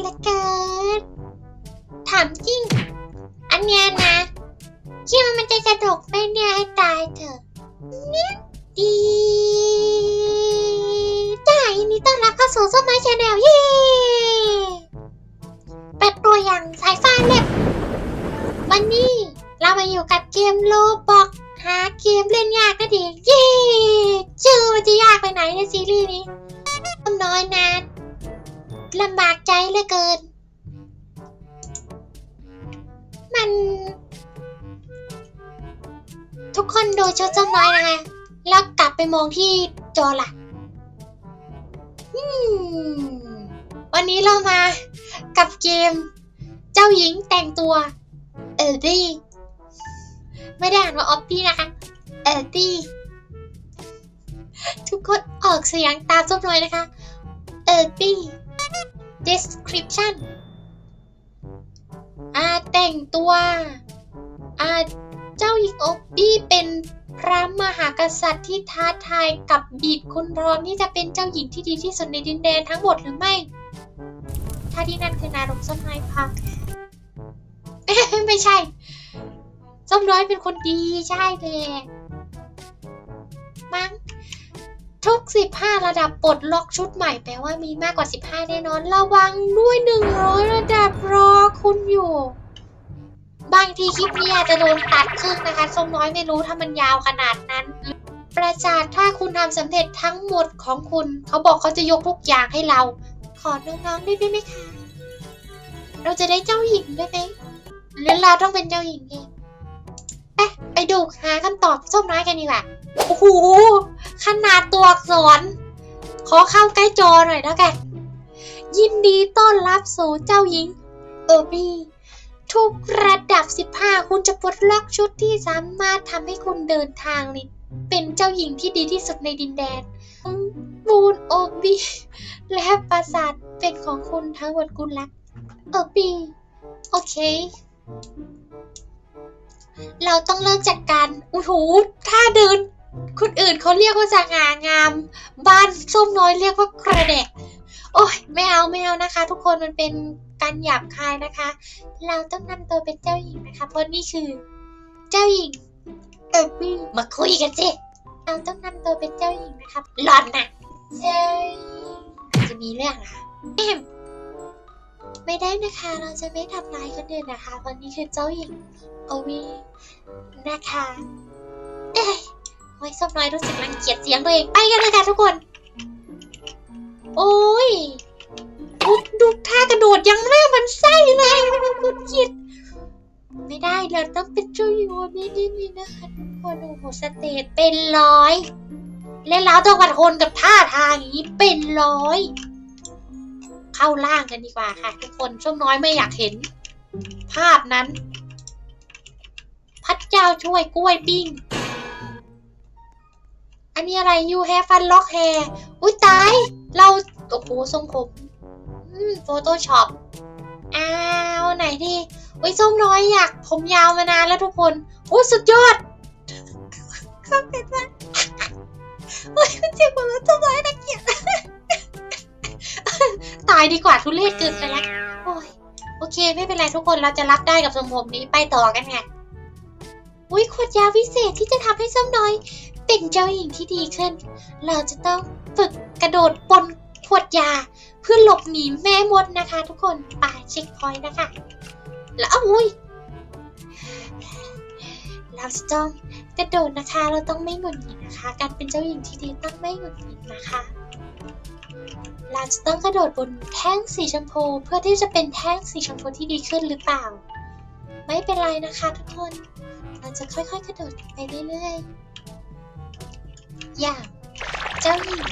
เหลือเกินถามจริง อันเนี้ยนะคิดว่ามันจะสนุกไหมเนี่ยให้ตายเถอะเนี่ยดีจ้ายินดีต้อนรับเข้าสู่ส้มไม้ชาแนลเย้เปิดตัวอย่างสายฟ้าเล็บ วันนี้เรามาอยู่กับเกมโลบอกหาเกมเล่นยากนะดิเย้ชื่อมันจะยากไปไหนในซีรีส์นี้ต้มน้อยนะ ลำบากใจเหลือเกิน มัน ทุกคนดูชุดส้มน้อยนะคะ แล้วกลับไปมองที่จอหลักวันนี้เรามากับเกม เจ้าหญิงแต่งตัว เออดี้ ไม่ได้อ่านว่าออฟฟี่นะคะ เออดี้ ทุกคนออกเสียงตามส้มน้อยนะคะ เออดี้ description อาแต่งตัวอาเจ้าหญิงอบบี้เป็นพระมหากษัตริย์ที่ท้าทายกับบีดคุณพร้อมที่จะเป็นเจ้าหญิงที่ดีที่สุดในดินแดนทั้งหมดหรือไม่ ถ้าที่นั่นคือนารงส้มน้อยพักไม่ใช่ ส้มน้อยเป็นคนดีใช่เลยมั้ง ทุก 15 ระดับปลดล็อกชุดใหม่แปลว่ามีมากกว่า 15 แน่นอน ระวังด้วย 100 ระดับรอคุณอยู่ บางทีคลิปนี้อาจจะโดนตัดครึ่งนะคะส้มน้อยไม่รู้ถ้ามันยาวขนาดนั้น ประจานถ้าคุณทำสำเร็จทั้งหมดของคุณ เขาบอกเขาจะยกทุกอย่างให้เรา ขอน้องๆได้ไหมคะ เราจะได้เจ้าหญิงได้ไหมหรือเราต้องเป็นเจ้าหญิงเอง ดูหาคำตอบส้มน้อยกันดีกว่า โอ้โห ขนาดตัวอักษร ขอเข้าใกล้จอหน่อยแล้วกัน ยินดีต้อนรับสู่เจ้าหญิง เออร์บี้ ทุกระดับ 15 คุณจะปลดล็อกชุดที่สามารถทำให้คุณเดินทางนี่เป็นเจ้าหญิงที่ดีที่สุดในดินแดนบูนโอบีและปราสาทเป็นของคุณทั้งหมดคุณรัก เออร์บีโอเค เราต้องเริ่มจากการอู้หูถ้าเดิน คนอื่นเขาเรียกว่าสง่างาม บ้านส้มน้อยเรียกว่ากระแดะโอ้ยไม่เอาไม่เอานะคะ ทุกคนมันเป็นการหยาบคายนะคะ เราต้องนำตัวเป็นเจ้าหญิงนะคะ เพราะนี่คือ เจ้าหญิงเออบี้มาคุยกันสิเราต้องนำตัวเป็นเจ้าหญิงนะครับหลอนนะเจ้าจะมีเรื่องอะ ไม่ได้นะคะ เราจะไม่ทำร้ายคนอื่นนะคะเพราะนี่คือเจ้าหญิงโอวีนะคะ เอ้ยโอ้ยส้มน้อยรู้สึกรังเกียจเสียงตัวเองไปกันเลยค่ะทุกคน โอ้ยดูท่ากระโดดยังหน้ามันไส้เลยคุณคิด ไม่ได้เราต้องเป็นเจ้าหญิงวันนี้นี่นี่นะคะทุกคนโอ้โหสเตจเป็นร้อย และเราต้องมาทนกับท่าทางอย่างนี้เป็นร้อย เข้าล่างกันดีกว่าค่ะ ทุกคนช่วงน้อยไม่อยากเห็น ภาพนั้น พัดเจ้าช่วยกล้วยปิ้ง อันนี้อะไร you have fun lock hair อุ้ยตาย เราโอ้โหทรงผมอืม Photoshop อ้าวไหนดีอุ้ยส้มน้อยอยาก ผมยาวมานานแล้วทุกคนโอ้สุดยอดเข้าเป็นว่าโอ้ยเจ็บกว่าแล้วส้มน้อยนะ ตายดีกว่าทุเรศเกินไปแล้วโอ้ยโอเค ไม่เป็นไรทุกคนเราจะรับได้กับทรงผมนี้ไปต่อกันไงอุ้ยขวดยาวิเศษที่จะทำให้ส้มน้อย เป็นเจ้าหญิงที่ดีขึ้น เราจะต้องฝึกกระโดดบนขวดยาเพื่อหลบหนีแม่มดนะคะ ทุกคนไปเช็คพอยต์นะคะ แล้วอ้าวอุ้ยเราจะต้องกระโดดนะคะ เราต้องไม่หงุดหงิดนะคะ การเป็นเจ้าหญิงที่ดีต้องไม่หงุดหงิดนะคะ เราจะต้องกระโดดบนแท่งสีชมพูเพื่อที่จะเป็นแท่งสีชมพูที่ดีขึ้นหรือเปล่า ไม่เป็นไรนะคะทุกคนเราจะค่อยๆ กระโดดไปเรื่อยๆ อย่างเจ้าหญิง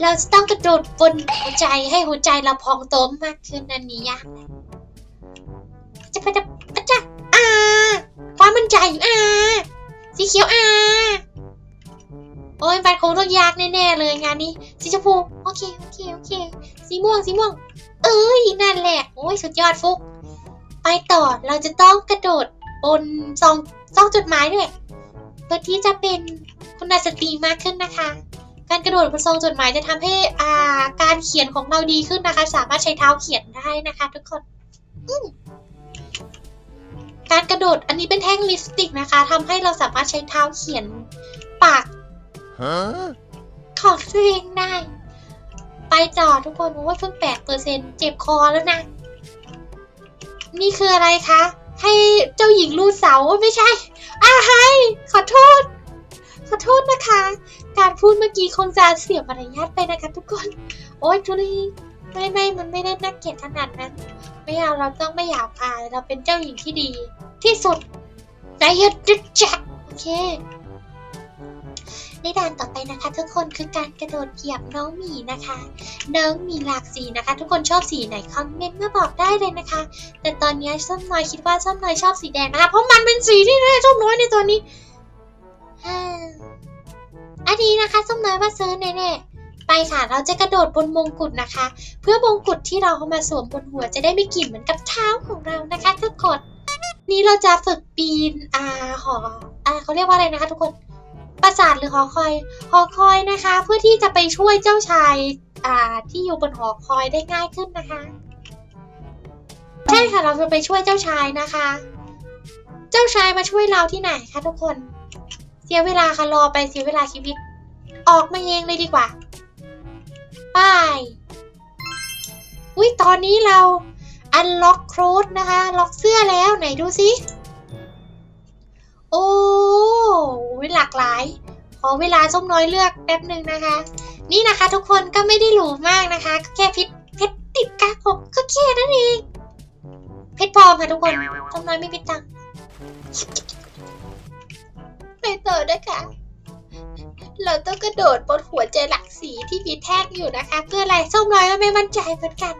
เราจะต้องกระโดดบนหัวใจให้หัวใจเราพองโตมากขึ้นอันนี้ยากนะจะไปจะปะจะอ่าความมั่นใจอ่าสีเขียวอ่า โอ้ยบัตรคงต้องยากแน่ๆเลยงานนี้สีชมพูโอเคโอเคโอเคสีม่วงสีม่วง เอ้ยนั่นแหละโอ้ยสุดยอดฟุก ไปต่อเราจะต้องกระโดดบนซองซองจดหมายด้วยเพื่อที่จะเป็นคุณสตรีมากขึ้นนะคะ การกระโดดบนซองจดหมายจะทำให้อ่าการเขียนของเราดีขึ้นนะคะ สามารถใช้เท้าเขียนได้นะคะ ทุกคนการกระโดดอันนี้เป็นแท่งลิปสติกนะคะทำให้เราสามารถใช้เท้าเขียนปาก Huh? ของตัวเองได้ ไปต่อทุกคนโอ้ยเพิ่งแปดเปอร์เซ็นเจ็บคอแล้วนะ นี่คืออะไรคะ ให้เจ้าหญิงลูดเสาไม่ใช่อาให้ขอโทษ ขอโทษนะคะ การพูดเมื่อกี้คงจะเสียมารยาทไปนะคะทุกคน โอ๊ยทุลีไม่ไม่มันไม่ได้น่าเกลียดขนาดนั้นไม่เอาเราต้องไม่หยาบคายเราเป็นเจ้าหญิงที่ดี ที่สุดใจเย็นจุดจักโอเค ในด่านต่อไปนะคะ ทุกคนคือการกระโดดเหยียบน้องหมีนะคะ น้องมีหลากสีนะคะ ทุกคนชอบสีไหนคอมเมนต์มาบอกได้เลยนะคะ แต่ตอนนี้ส้มน้อยคิดว่าส้มน้อยชอบสีแดงนะคะ เพราะมันเป็นสีที่น่ส้มน้อยในตอนนี้อันนี้นะคะส้มน้อยว่าซื้อแน่ๆไปค่ะ เราจะกระโดดบนมงกุฎนะคะ เพื่อมงกุฎที่เราเอามาสวมบนหัวจะได้ไม่กลิ่นเหมือนกับเท้าของเรานะคะทุกคน นี้เราจะฝึกปีน อ่าหออ่าเขาเรียกว่าอะไรนะคะ ทุกคน ปราสาทหรือหอคอยหอคอยนะคะ เพื่อที่จะไปช่วยเจ้าชายอ่าที่อยู่บนหอคอยได้ง่ายขึ้นนะคะ ใช่ค่ะเราจะไปช่วยเจ้าชายนะคะ เจ้าชายมาช่วยเราที่ไหนคะทุกคน เสียเวลาค่ะรอไปเสียเวลาชีวิต ออกมาเองเลยดีกว่าไปอุ้ยตอนนี้เราอันล็อกโครสนะคะ ล็อกเสื้อแล้วไหนดูสิากหลาย ขอเวลาส้มน้อยเลือกแป๊บหนึ่งนะคะ นี่นะคะทุกคนก็ไม่ได้หรูมากนะคะก็แค่พิษเพชรติดกากผมก็แค่นั้นเอง เพชรปลอมค่ะทุกคนส้มน้อยไม่มีตังไปต่อนะคะเราต้องกระโดดบนหัวใจหลักสีที่มีแท่งอยู่นะคะ เพื่ออะไรส้มน้อยก็ไม่มั่นใจเหมือนกัน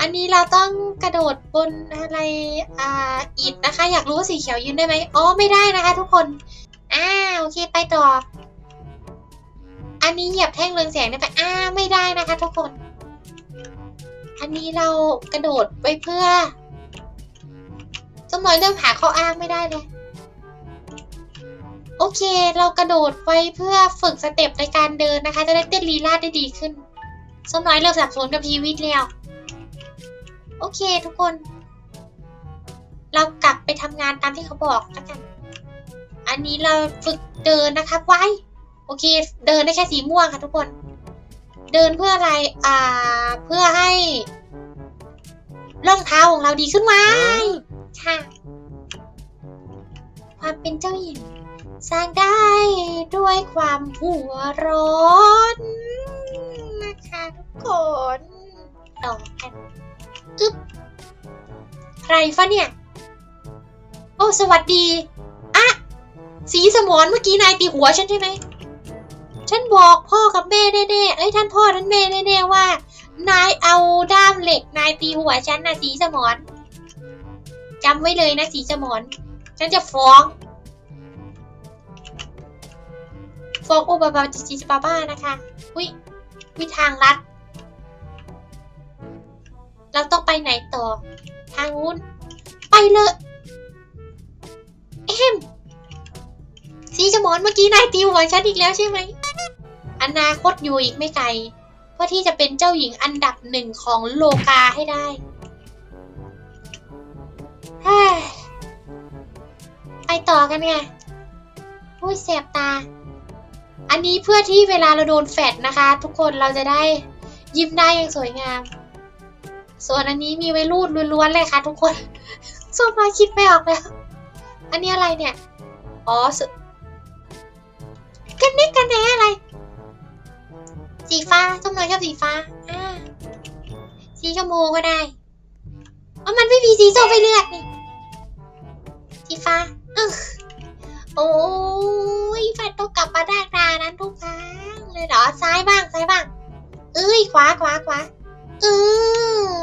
อันนี้เราต้องกระโดดบนอะไรอ่าอิฐนะคะ อยากรู้ว่าสีเขียวยืนได้ไหมอ๋อไม่ได้นะคะ ทุกคน อ่าโอเคไปต่อ อันนี้เหยียบแท่งเรืองแสงได้ไหมอ่าไม่ได้นะคะทุกคน อันนี้เรากระโดดไว้เพื่อสมอยเริ่มหาข้ออ้างไม่ได้เลย โอเค เรากระโดดไว้เพื่อฝึกสเต็ปในการเดินนะคะ จะได้เต้นลีลาดได้ดีขึ้นสมน้อยเริ่มสับสนกับพีวิทแล้วโอเคทุกคน เรากลับไปทำงานตามที่เขาบอกแล้วกัน อันนี้เราฝึกเดินนะคะไว้ โอเค เดินได้แค่สีม่วงค่ะทุกคน เดินเพื่ออะไร อ่า เพื่อให้รองเท้าของเราดีขึ้นไว้ Huh? ค่ะ ความเป็นเจ้าหญิง สร้างได้ด้วยความหัวร้อนนะคะทุกคนต่อกันอึ๊บใครฟะเนี่ย โอ้ สวัสดีอะ สีสมอนเมื่อกี้นายตีหัวฉันใช่ไหม ฉันบอกพ่อกับแม่แน่ๆ เอ้ยท่านพ่อท่านแม่แน่ๆว่า นายเอาด้ามเหล็กนายตีหัวฉันนะสีสมอนจำไว้เลยนะสีสมอนฉันจะฟ้อง ฟ้องโอบาบาจิจิจิบาบ้านะคะวิวิทางลัด เราต้องไปไหนต่อ ทางนู้น ไปเลย เอ็ม สีสมอนเมื่อกี้นายตีหัวฉันอีกแล้วใช่ไหม อนาคตอยู่อีกไม่ไกล เพื่อที่จะเป็นเจ้าหญิงอันดับหนึ่งของโลกาให้ได้ไปต่อกันไงอุ้ยแสบตา อันนี้เพื่อที่เวลาเราโดนแฟดนะคะ ทุกคนเราจะได้ยิ้มได้อย่างสวยงาม ส่วนอันนี้มีไว้รูดล้วนๆเลยค่ะทุกคนส้มน้อยคิดไม่ออกแล้ว อันนี้อะไรเนี่ย อ๋อ สีฟ้าส้มน้อยชอบสีฟ้า อ่า สีชมพูก็ได้อ๋อมันไม่มีสีส้มไปเลือกนี่ สีฟ้าอึกโอ้ยแฟนต้องกลับมาได้นานั้นทุกครั้งเลยเหรอ ซ้ายบ้าง ซ้ายบ้าง เอ้ย ขวาขวาขวาเออ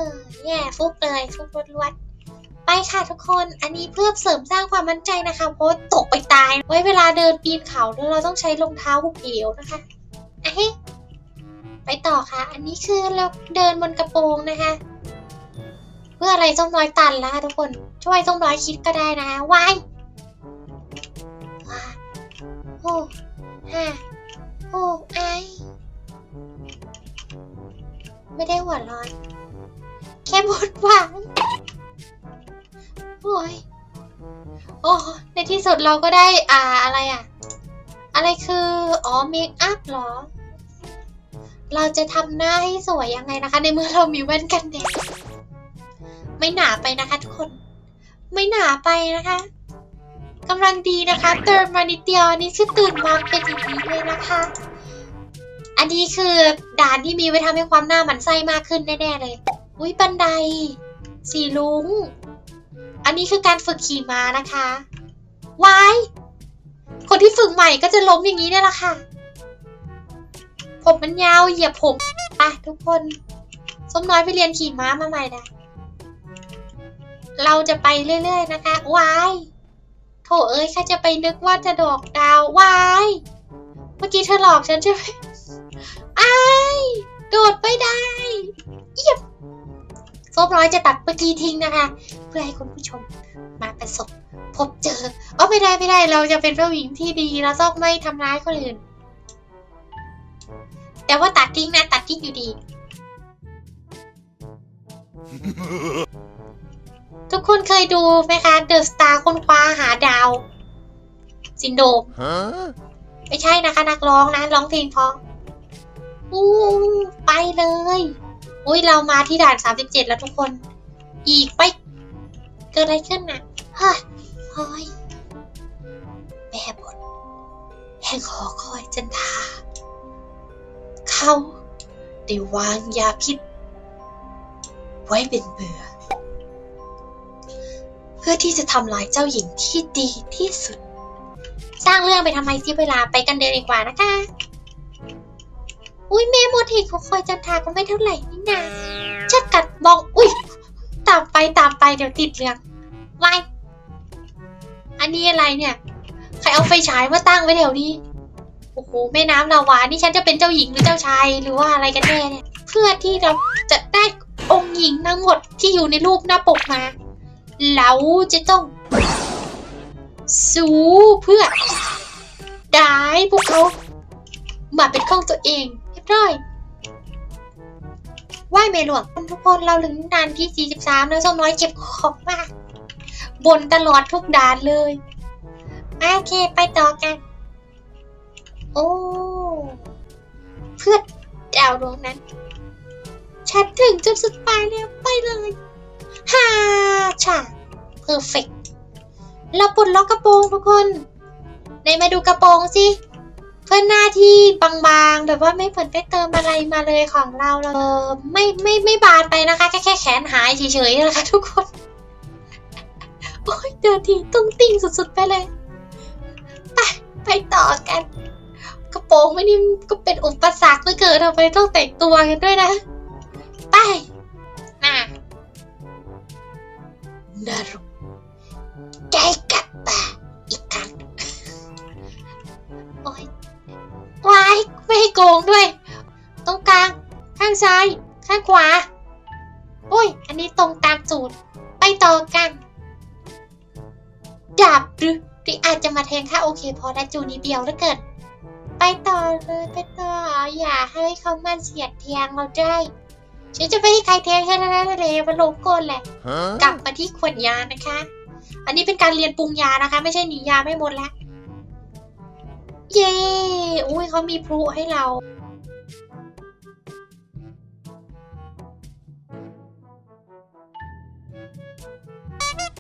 แย่ฟุกเลย ฟุกล้วนๆไปค่ะทุกคน อันนี้เพื่อเสริมสร้างความมั่นใจนะคะ เพราะตกไปตาย ไว้เวลาเดินปีนเขาเราต้องใช้รองเท้าหุบเอวนะคะอะเฮ้ ไปต่อค่ะ อันนี้คือเราเดินบนกระโปรงนะคะ เพื่ออะไรส้มน้อยตันแล้วค่ะทุกคน ช่วยส้มน้อยคิดก็ได้นะวายวาโอ้ห้าโอ้ไอไม่ได้หัวร้อน แค่หมดหวังโอ้ยโอ้ในที่สุดเราก็ได้อ่าอะไรอะ อะไรคือ อ๋อเมคอัพเหรอ เราจะทำหน้าให้สวยยังไงนะคะ ในเมื่อเรามีแว่นกันแดดไม่หนาไปนะคะทุกคน ไม่หนาไปนะคะกำลังดีนะคะเติมมานิดเดียวอันนี่คือตื่นมาเป็นอย่างนี้เลยนะคะ อันนี้คือด่านที่มีไว้ทำให้ความหน้าหมันไส้มากขึ้นแน่ๆเลย อุ้ยบันได สีลุง อันนี้คือการฝึกขี่ม้านะคะวายคนที่ฝึกใหม่ก็จะล้มอย่างนี้เนี่ยแหละค่ะ ผมมันยาวเหยียบผมไปทุกคนส้มน้อยไปเรียนขี่ม้ามาใหม่นะเราจะไปเรื่อยๆนะคะวายโถเอ้ยข้าจะไปนึกว่าจะดอกดาววายเมื่อกี้เธอหลอกฉันใช่ไหมไอ้โดดไม่ได้เยียมส้มน้อยจะตัดเมื่อกี้ทิ้งนะคะ เพื่อให้คุณผู้ชมมาประสบพบเจออ๋อไม่ได้ไม่ได้เราจะเป็นผู้หญิงที่ดีเราต้องไม่ทำร้ายคนอื่น แต่ว่าตัดทิ้งนะตัดทิ้งอยู่ดี ทุกคนเคยดูไหมคะเดอะสตาร์คนคว้าหาดาว ซินโดม Huh? ไม่ใช่นะคะนักร้องนะร้องเพลงเพราะอู้ไปเลยอุ้ยเรามาที่ด่านสามสิบเจ็ดแล้วทุกคน อีกไป เกิดอะไรขึ้นน่ะเฮ้ยเฮ้ยแม่บทแห่งหอคอยจันทา เขาได้วางยาพิษ ไว้เป็นเบื่อ เพื่อที่จะทำลายเจ้าหญิงที่ดีที่สุด สร้างเรื่องไปทำไมเสียเวลาไปกันเดินดีกว่านะคะ อุ้ยแม่โมทีเขาคอยจันทาก็ไม่เท่าไหร่นี่นาชักกัดมองอุ้ยตามไปตามไปเดี๋ยวติดเรื่องวายอันนี้อะไรเนี่ย ใครเอาไฟฉายมาตั้งไว้แถวนี้ อ้โหแม่น้ำลาวานี่ฉันจะเป็นเจ้าหญิงหรือเจ้าชายหรือว่าอะไรกันแน่เนี่ย เพื่อที่เราจะได้องค์หญิงทั้งหมดที่อยู่ในรูปหน้าปกมาเราจะต้อง สู้เพื่อได้พวกเขามาเป็นของตัวเองเรียบร้อยไหวเมหลวงทุกคนเราถึงด่านที่ 43 แล้วส้มน้อยเก็บของมากบนตลอดทุกด่านเลย โอเคไปต่อกัน โอ้ เพื่อดาวดวงนั้น ฉันถึงจุดสุดปลายแล้วไปเลยฮ่าช่าเพอร์เฟกเราปลดล็อกกระโปรงทุกคนไหนมาดูกระโปรงสิ เพื่อนหน้าที่บางๆ แบบว่าไม่เหมือนไปเติมอะไรมาเลยของเราเราไม่ไม่ไม่บานไปนะคะ แค่แค่แขนหายเฉยๆนะคะทุกคน โอ้ยเดินทีตุ้งติ้งสุดๆไปเลย ไป ไปต่อกัน กระโปรงไม่นี่ก็เป็นอุปสรรคเหลือเกินทำไมต้องแต่งตัวกันด้วยนะ ไปน่ะนรกใจกัดตาอีกครั้งโอ๊ยวายไม่ให้โกงด้วย ตรงกลาง ข้างซ้าย ข้างขวาโอ้ย อันนี้ตรงตามสูตร ไปต่อกันดาบหรือหรืออาจจะมาแทงค่ะโอเค พอได้จูนี้เดียวแล้วเกิด ไปต่อเลยไปต่ออย่าให้เขามาเสียดแทงเราได้ ฉันจะไม่ให้ใครแทงแค่นั้นเลยมันลงก้นแหละ กลับมาที่ขวดยานะคะ อันนี้เป็นการเรียนปรุงยานะคะ ไม่ใช่หนียาไม่หมดแล้วเย้ อุ้ยเขามีพลุให้เรา